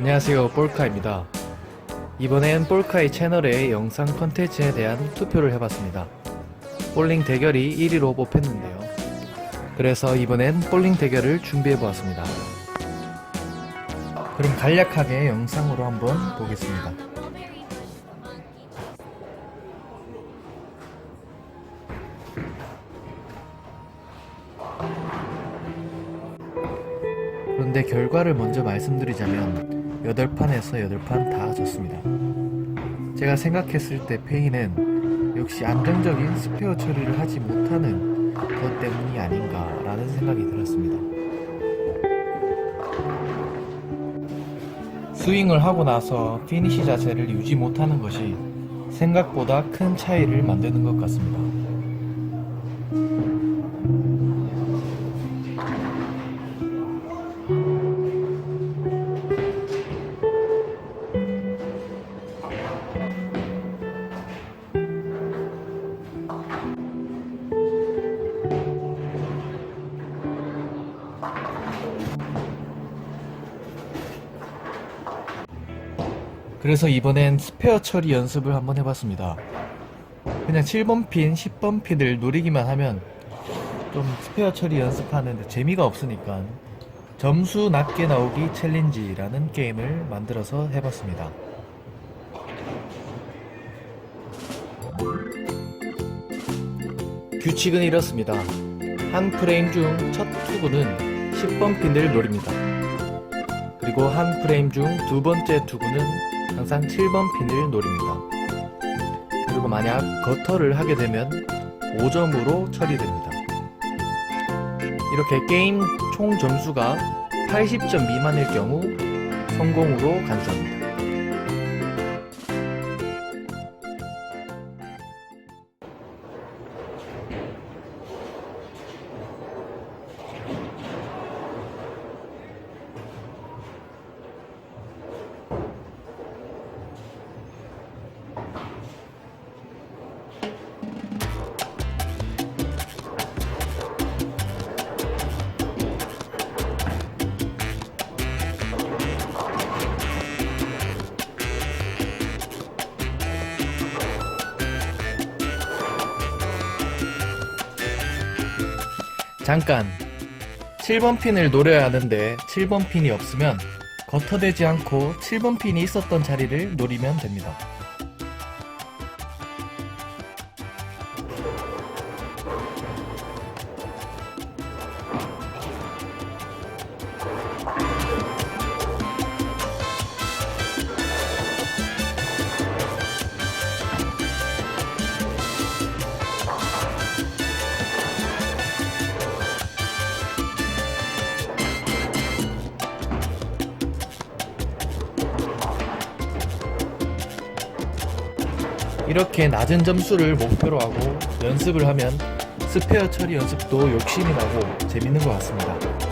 안녕하세요 볼카입니다. 이번엔 볼카의 채널의 영상 컨텐츠에 대한 투표를 해봤습니다. 볼링 대결이 1위로 뽑혔는데요. 그래서 이번엔 볼링 대결을 준비해보았습니다. 그럼 간략하게 영상으로 한번 보겠습니다. 그런데 결과를 먼저 말씀드리자면 8판에서 8판 다 졌습니다. 제가 생각했을 때 페이는 역시 안정적인 스페어 처리를 하지 못하는 것 때문이 아닌가라는 생각이 들었습니다. 스윙을 하고 나서 피니시 자체를 유지 못하는 것이 생각보다 큰 차이를 만드는 것 같습니다. 그래서 이번엔 스페어 처리 연습을 한번 해봤습니다. 그냥 7번 핀, 10번 핀을 노리기만 하면 좀 스페어 처리 연습하는데 재미가 없으니까 점수 낮게 나오기 챌린지라는 게임을 만들어서 해봤습니다. 규칙은 이렇습니다. 한 프레임 중 첫 투구는 10번 핀을 노립니다. 그리고 한 프레임 중 두 번째 투구는 항상 7번 핀을 노립니다. 그리고 만약 거터를 하게 되면 5점으로 처리됩니다. 이렇게 게임 총 점수가 80점 미만일 경우 성공으로 간주합니다. 잠깐 7번 핀을 노려야 하는데 7번 핀이 없으면 거터되지 않고 7번 핀이 있었던 자리를 노리면 됩니다. 이렇게 낮은 점수를 목표로 하고 연습을 하면 스페어 처리 연습도 욕심이 나고 재밌는 것 같습니다.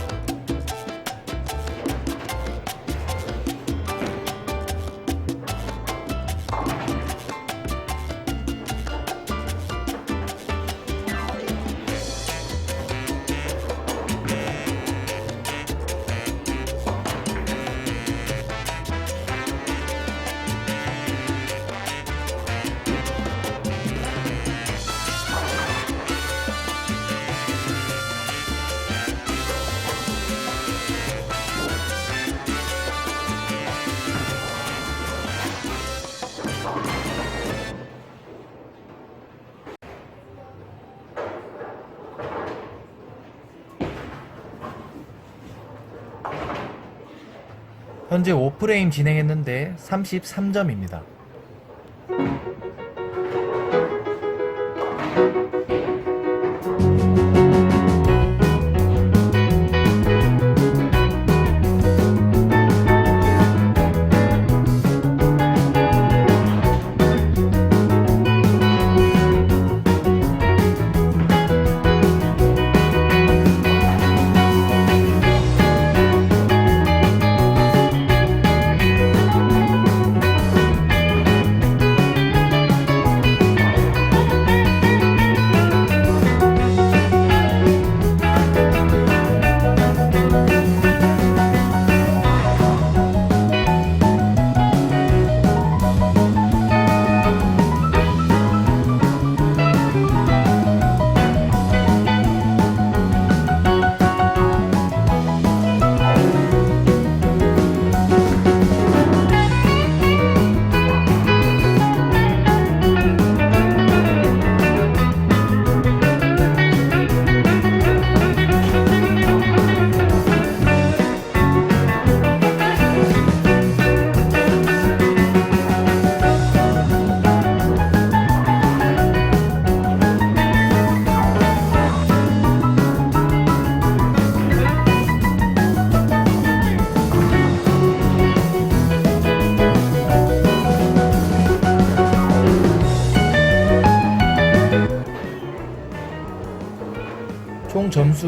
현재 5프레임 진행했는데 33점입니다.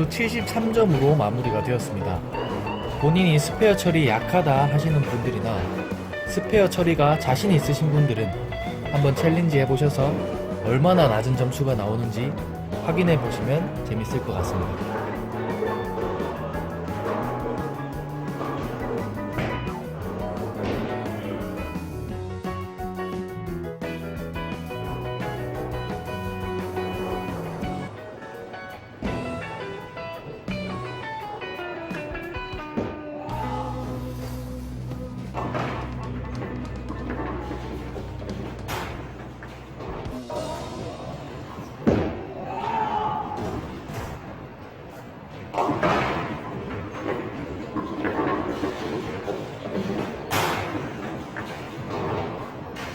73점으로 마무리가 되었습니다. 본인이 스페어 처리 약하다 하시는 분들이나 스페어 처리가 자신 있으신 분들은 한번 챌린지 해보셔서 얼마나 낮은 점수가 나오는지 확인해 보시면 재밌을 것 같습니다.